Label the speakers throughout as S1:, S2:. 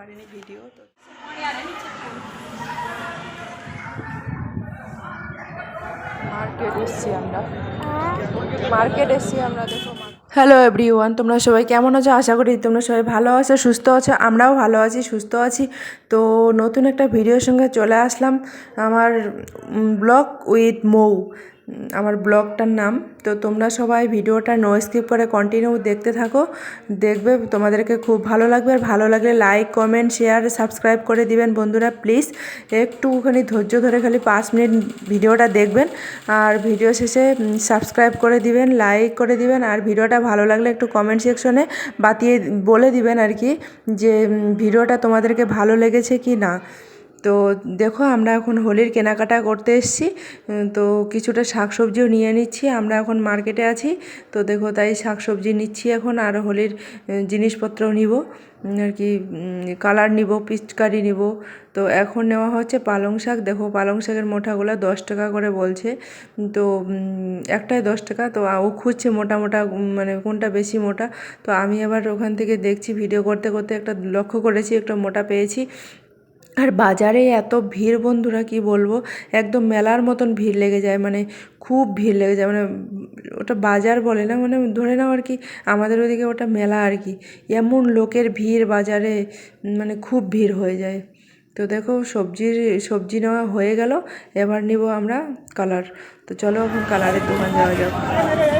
S1: পারিনি ভিডিও তো মার্কেট এসছি আমরা। মার্কেট এসছি আমরা দেখো হ্যালো এভরিওয়ান তোমরা সবাই কেমন আছো? আশা করি তোমরা সবাই ভালো আছো সুস্থ আছো আমরাও ভালো আছি সুস্থ আছি। তো নতুন একটা ভিডিওর সঙ্গে চলে আসলাম আমার ব্লগ উইথ মৌ। আমার ব্লগটার নাম। তো তোমরা সবাই ভিডিওটা নো স্কিপ করে কন্টিনিউ দেখতে থাকো। দেখবে তোমাদেরকে খুব ভালো লাগবে। আর ভালো লাগলে লাইক কমেন্ট শেয়ার সাবস্ক্রাইব করে দিবেন বন্ধুরা প্লিজ একটুখানি ধৈর্য ধরে খালি পাঁচ মিনিট ভিডিওটা দেখবেন। আর ভিডিও শেষে সাবস্ক্রাইব করে দিবেন লাইক করে দিবেন। আর ভিডিওটা ভালো লাগলে একটু কমেন্ট সেকশনে বাতিয়ে বলে দিবেন আর কি যে ভিডিওটা তোমাদেরকে ভালো লেগেছে কি না। তো দেখো আমরা এখন হোলির কেনাকাটা করতে এসেছি তো কিছুটা শাকসবজিও নিয়ে নিচ্ছি, আমরা এখন মার্কেটে আছি, তো দেখো তাই শাকসবজি নিচ্ছি এখন আর হোলির জিনিসপত্র নিব আর কি কালার নিব, পিচকারি নিব, তো এখন নেওয়া হচ্ছে পালং শাক, দেখো পালং শাকের মোটাগুলো দশ টাকা করে বলছে, তো একটাই দশ টাকা, তো ও খুঁজছে মোটা মোটা মানে কোনটা বেশি মোটা, তো আমি আবার ওখান থেকে দেখছি, ভিডিও করতে করতে একটা লক্ষ্য করেছি, একটা মোটা পেয়েছি আর বাজারে এত ভিড় বন্ধুরা কি বলব? একদম মেলার মতন ভিড় লেগে যায় মানে খুব ভিড় লেগে যায়। মানে ওটা বাজার বলে না মানে ধরে নাও আর কি, আমাদের ওদিকে ওটা মেলা আর কি। এমন লোকের ভিড় বাজারে মানে খুব ভিড় হয়ে যায়। তো দেখো, সবজির, সবজি নেওয়া হয়ে গেল, এবার নিব আমরা কালার তো চলো এখন কালারের দোকান যাওয়া যাক।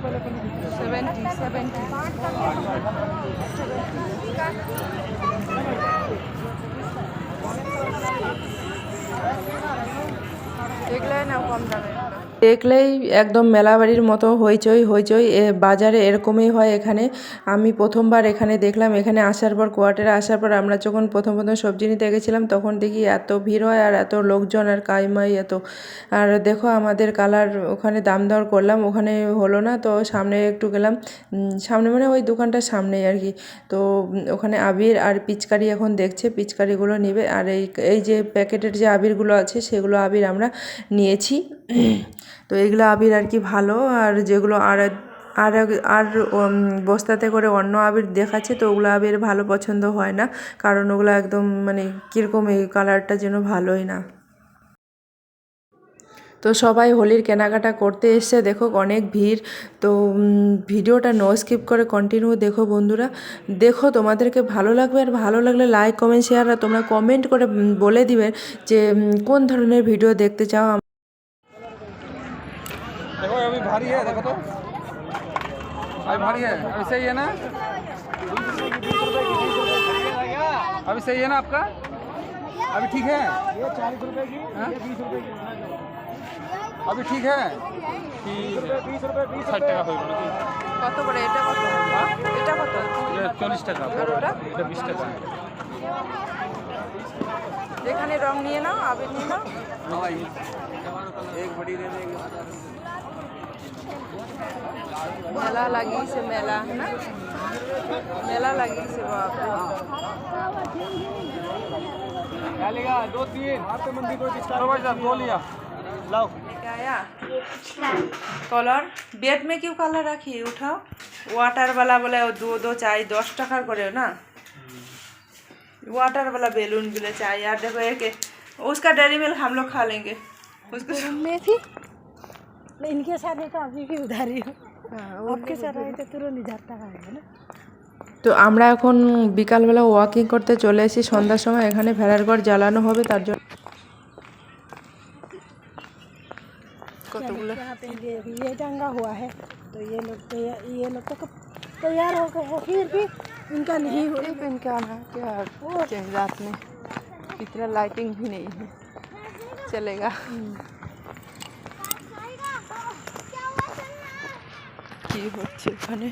S1: সেভেন্টি সেভেন্টি দেখলে না কম দামে। দেখলেই একদম মেলাবাড়ির মতো হইচই হইচই। এ বাজারে এরকমই হয় এখানে। আমি প্রথমবার এখানে দেখলাম, এখানে আসার পর, কোয়ার্টারে আসার পর আমরা যখন প্রথম প্রথম সবজি নিতে গেছিলাম, তখন দেখি এত ভিড় হয় আর এত লোকজন আর কাইমাই এত। আর দেখো আমাদের কালার, ওখানে দাম দর করলাম, ওখানে হলো না, তো সামনে একটু গেলাম। সামনে মানে ওই দোকানটার সামনেই আর কি। তো ওখানে আবির আর পিচকারি এখন দেখছে, পিচকারিগুলো নেবে। আর এই এই যে প্যাকেটের যে আবিরগুলো আছে, সেগুলো আবির আমরা নিয়েছি। তো এইগুলো আবির আর কি ভালো, আর যেগুলো আর আর আর বস্তাতে করে অন্য আবির দেখাচ্ছে, তো ওগুলো আবির ভালো পছন্দ হয় না, কারণ ওগুলো একদম মানে কীরকম এই কালারটা যেন ভালোই না। তো সবাই হোলির কেনাকাটা করতে এসছে, দেখো অনেক ভিড়, তো ভিডিওটা নো স্কিপ করে কন্টিনিউ দেখো বন্ধুরা। দেখো তোমাদেরকে ভালো লাগবে আর ভালো লাগলে লাইক কমেন্ট শেয়ার আর তোমরা কমেন্ট করে বলে দিবে যে কোন ধরনের ভিডিও দেখতে চাও
S2: भारी है देखो तो अभी भारी है अभी सही है ना अभी सही है ना आपका अभी ठीक है ये चालीस रुपए की बीस रुपए की अभी ठीक है बीस रुपए बीस ষাট টাকা হয়ে গেল
S1: কত করে এটা কত এটা কত
S2: এটা চল্লিশ টাকা
S1: আর ওটা?
S2: এটা বিশ টাকা
S1: এখানে রং নিয়ে নাও আবির নিয়ে নাও
S2: एक बड़ी दे देंगे
S1: মেলা লাগিয়েছে মেলা না মেলা লাগিয়েছে বাপরে
S2: डालेगा दो तीन आपके मंदिर को चलो भाई साहब दो लिया लाओ
S1: क्या आया कलर बेड में क्यों कलर रखी उठाओ वाटर वाला बोले वो दो दो चाहिए दस टका करे ना वाटर वाला बैलून भी ले चाहिए यार देखो एक उसका डेरी मिल्क हम लोग खा लेंगे उसको
S3: में थी इनके साथ है तो अभी भी उधार ही हो आपके साथ आए तो तुरंत इधर तक आएगा ना
S1: তো আমরা এখন বিকালবেলা ওয়াকিং করতে চলে এসেছি সন্ধ্যার সময় এখানে ভেড়ার ঘর জ্বালানো হবে তার জন্য কতগুলো
S3: यहाँ पे ये ये टंगा हुआ है तो ये लोग तैयार ये लोग तो कब तैयार हो गए हैं फिर भी इनका नहीं हो
S1: पहन के आना है क्या क्या रात में इतना लाइटिंग भी नहीं है चलेगा কি হচ্ছে ওখানে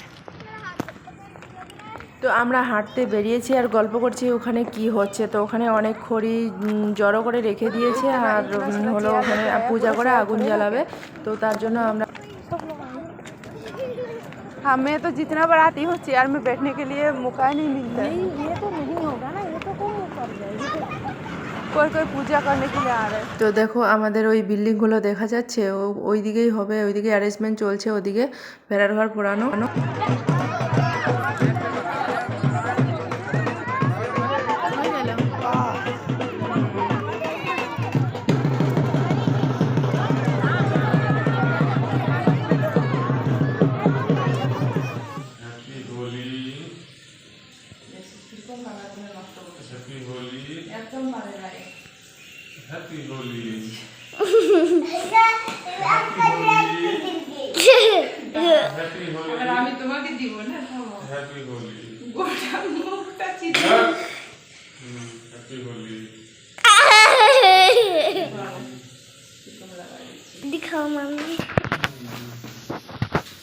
S1: তো আমরা হাঁটতে বেরিয়েছি আর গল্প করছি ওখানে কি হচ্ছে তো ওখানে অনেক খড়ি উম, জড়ো করে রেখে দিয়েছে আর উম, হলো ওখানে পূজা করে আগুন জ্বালাবে তো তার জন্য আমরা हमें तो जितना बार आती हूँ चेयर में बैठने के लिए मौका नहीं मिलता है
S3: नहीं ये तो नहीं होगा ना
S1: कोई कोई पूजा करने के लिए आ रहे তো দেখো আমাদের ওই বিল্ডিংগুলো দেখা যাচ্ছে ও ওই দিকেই হবে ওইদিকে অ্যারেঞ্জমেন্ট চলছে ওদিকে ভেড়ার ঘর পোড়ানো আমি তোমাকে দিব না
S4: Happy Holi.
S1: গোটা মুখটা
S4: Hmm, Happy Holi.
S5: दिखाओ मम्मी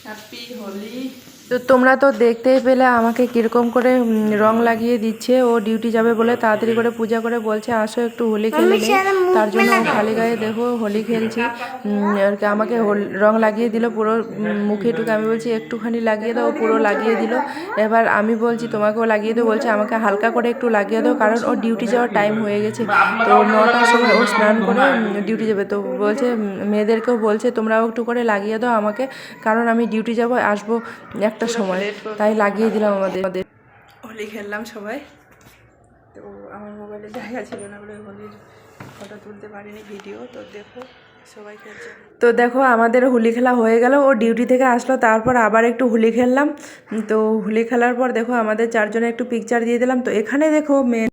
S1: হ্যাপি হোলি তো তোমরা তো দেখতেই পেলে আমাকে কীরকম করে রং লাগিয়ে দিচ্ছে। ও ডিউটি যাবে বলে তাড়াতাড়ি করে পূজা করে বলছে আসো একটু হোলি খেলে নেই। তার জন্য ও খালি গায়ে দেখো হোলি খেলছি। আর কি আমাকে হোল- রং লাগিয়ে দিল পুরো উম, মুখে টুকে আমি বলছি একটুখানি লাগিয়ে দাও পুরো লাগিয়ে দিল। এবার আমি বলছি তোমাকেও লাগিয়ে দেবো বলছে আমাকে হালকা করে একটু লাগিয়ে দাও কারণ ওর ডিউটি যাওয়ার টাইম হয়ে গেছে। তো নটার সময় ও স্নান করে ডিউটি যাবে। তো বলছে মেয়েদেরকেও বলছে তোমরাও একটু করে লাগিয়ে দাও আমাকে কারণ আমি ডিউটি যাব আসব। একটা সময়। তাই লাগিয়ে দিলাম আমাদের। আমাদের হোলি খেললাম সবাই। তো আমার মোবাইলে জায়গা ছিল না বলে হোলির ফটো তুলতে পারিনি ভিডিও। তো দেখো সবাই খেলছে। তো দেখো আমাদের হোলি খেলা হয়ে গেল। ও ডিউটি থেকে আসলো তারপর আবার একটু হোলি খেললাম। তো হোলি খেলার পর দেখো আমাদের চারজনে একটু পিকচার দিয়ে দিলাম। তো এখানে দেখো মেন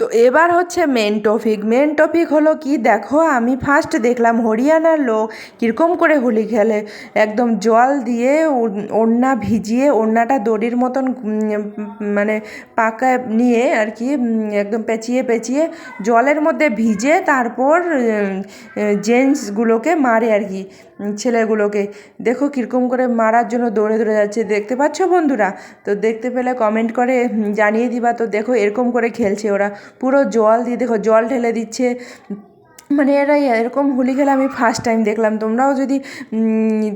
S1: তো এবার হচ্ছে মেন টপিক মেন টপিক হলো কি? দেখো, আমি ফার্স্ট দেখলাম হরিয়ানার লোক কীরকম করে হোলি খেলে। একদম জল দিয়ে ওড়না ভিজিয়ে ওড়নাটা দড়ির মতন মানে পাকা নিয়ে আর কি একদম পেঁচিয়ে পেঁচিয়ে জলের মধ্যে ভিজে তারপর জেন্টসগুলোকে মারে আর কি। ছেলেগুলোকে। দেখো কীরকম করে মারার জন্য দৌড়ে দৌড়ে যাচ্ছে। দেখতে পাচ্ছ বন্ধুরা? তো দেখতে পেলে কমেন্ট করে জানিয়ে দিবা। তো দেখো এরকম করে খেলছে ওরা। পুরো জল দিয়ে, দেখো, জল ঢেলে দিচ্ছে। মানে এরা এরকম হোলি খেলা আমি ফার্স্ট টাইম দেখলাম। তোমরাও যদি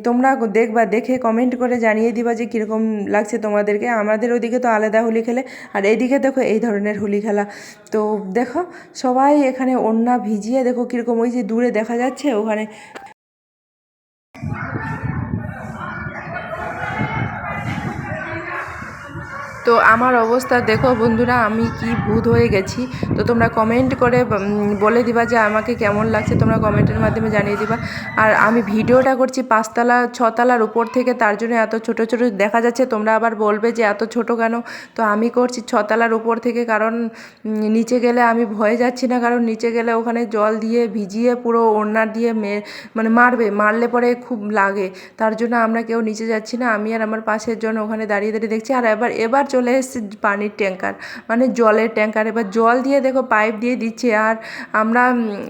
S1: তোমরা দেখবা, দেখে কমেন্ট করে জানিয়ে দিবা যে কীরকম লাগছে তোমাদেরকে। আমাদের ওদিকে তো আলাদা হোলি খেলে, আর এইদিকে দেখো এই ধরনের হোলি খেলা। তো দেখো, সবাই এখানে ওড়না ভিজিয়ে, দেখো কীরকম ওই যে দূরে দেখা যাচ্ছে, ওখানে তো আমার অবস্থা, দেখো বন্ধুরা, আমি কি ভূত হয়ে গেছি। তো তোমরা কমেন্ট করে বলে দিবা যে আমাকে কেমন লাগছে, তোমরা কমেন্টের মাধ্যমে জানিয়ে দিবা। আর আমি ভিডিওটা করছি পাঁচতলা, ছতলার উপর থেকে, তার জন্য এত ছোট ছোট দেখা যাচ্ছে, তোমরা আবার বলবে যে এত ছোট কেন? তো আমি করছি ছতলার উপর থেকে, কারণ নিচে গেলে আমি ভয়ে যাচ্ছি না, কারণ নিচে গেলে ওখানে জল দিয়ে ভিজিয়ে পুরো ওড়না দিয়ে মে মানে মারবে, মারলে পরে খুব লাগে। তার জন্য আমরা কেউ নিচে যাচ্ছি না, আমি আর আমার পাশের জন ওখানে দাঁড়িয়ে দাঁড়িয়ে দেখছি। আর এবার এবার চলে এসেছে পানির ট্যাঙ্কার। মানে জলের ট্যাঙ্কার। এবার জল দিয়ে দেখো পাইপ দিয়ে দিচ্ছে। আর আমরা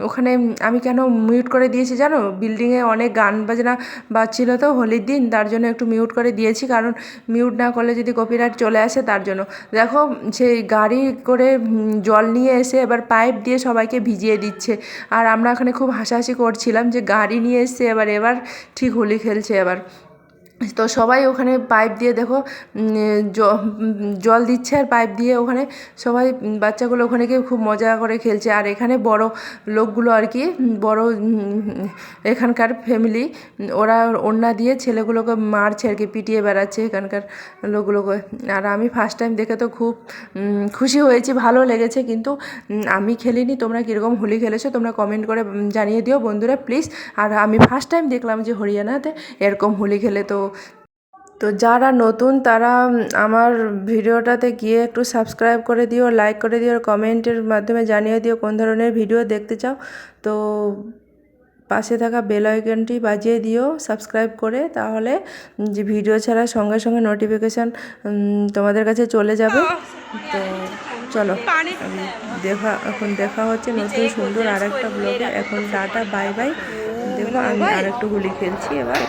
S1: ওখানে, আমি কেন মিউট করে দিয়েছি জানো? বিল্ডিংয়ে অনেক গান বাজনা বাজছিল তো হোলির দিন। তার জন্য একটু মিউট করে দিয়েছি। কারণ মিউট না করলে যদি কপিরাইট চলে আসে তার জন্য। দেখো, সেই গাড়ি করে জল নিয়ে এসে এবার পাইপ দিয়ে সবাইকে ভিজিয়ে দিচ্ছে। আর আমরা ওখানে খুব হাসাহাসি করছিলাম যে গাড়ি নিয়ে এসছে। এবার এবার ঠিক হোলি খেলছে এবার। তো সবাই ওখানে পাইপ দিয়ে দেখো জল দিচ্ছে আর পাইপ দিয়ে ওখানে সবাই বাচ্চাগুলো ওখানে গিয়ে খুব মজা করে খেলছে। আর এখানে বড় লোকগুলো আর কি বড় এখানকার ফ্যামিলি ওরা ওড়না দিয়ে ছেলেগুলোকে মারছে আর কি, পিটিয়ে বেড়াচ্ছে এখানকার লোকগুলোকে। আর আমি ফার্স্ট টাইম দেখে তো খুব খুশি হয়েছি, ভালো লেগেছে। কিন্তু আমি খেলিনি, তোমরা কীরকম হোলি খেলেছো তোমরা কমেন্ট করে জানিয়ে দিও বন্ধুরা প্লিজ আর আমি ফার্স্ট টাইম দেখলাম যে হরিয়ানাতে এরকম হোলি খেলে তো তো যারা নতুন, তারা আমার ভিডিওটাতে গিয়ে একটু সাবস্ক্রাইব করে দিও লাইক করে দিও কমেন্টের মাধ্যমে জানিয়ে দিও কোন ধরনের ভিডিও দেখতে চাও। তো পাশে থাকা বেল আইকনটি বাজিয়ে দিও সাবস্ক্রাইব করে, তাহলে যে ভিডিও ছাড়া সঙ্গে সঙ্গে নোটিফিকেশান তোমাদের কাছে চলে যাবে। তো চলো দেখা, এখন দেখা হচ্ছে নতুন সুন্দর আর একটা ব্লগে এখন টাটা বাই বাই দেখো, আমি আর একটু হোলি খেলছি এবার।